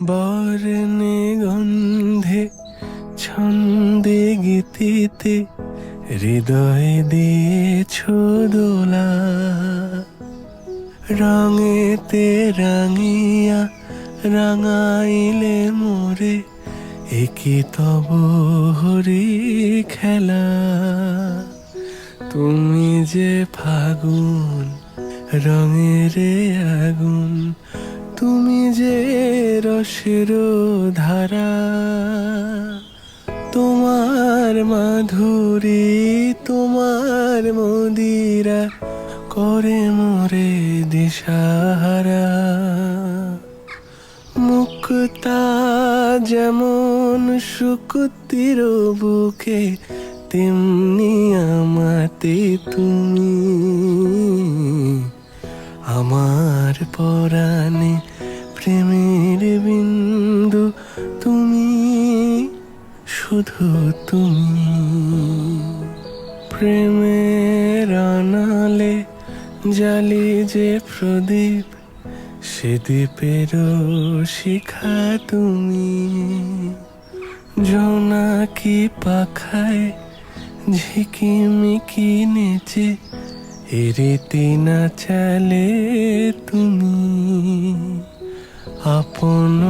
বর্ণে গন্ধে ছন্দে গীতিতে হৃদয় দিয়েছ দোলা। রঙেতে রাঙিয়া রাঙাইলে মোরে একই তব হরি খেলা। তুমি যে ফাগুন রঙের আগুন তুমি যে রসের ধারা, তোমার মাধুরী, তোমার মদিরা করে মোরে দিশাহারা। মুক্তা যেমন শুকুতির বুকে, তেমনি আমাতে তুমি। আমার পরাণে প্রেমের বিন্দু তুমি, শুধু তুমি। প্রেমের আনালে জালি যে প্রদীপ, সে দ্বীপের শিখা তুমি। জোনাকি পাখায় ঝিকিমিকি নেচে এরিতি না চালে তুমি। আপন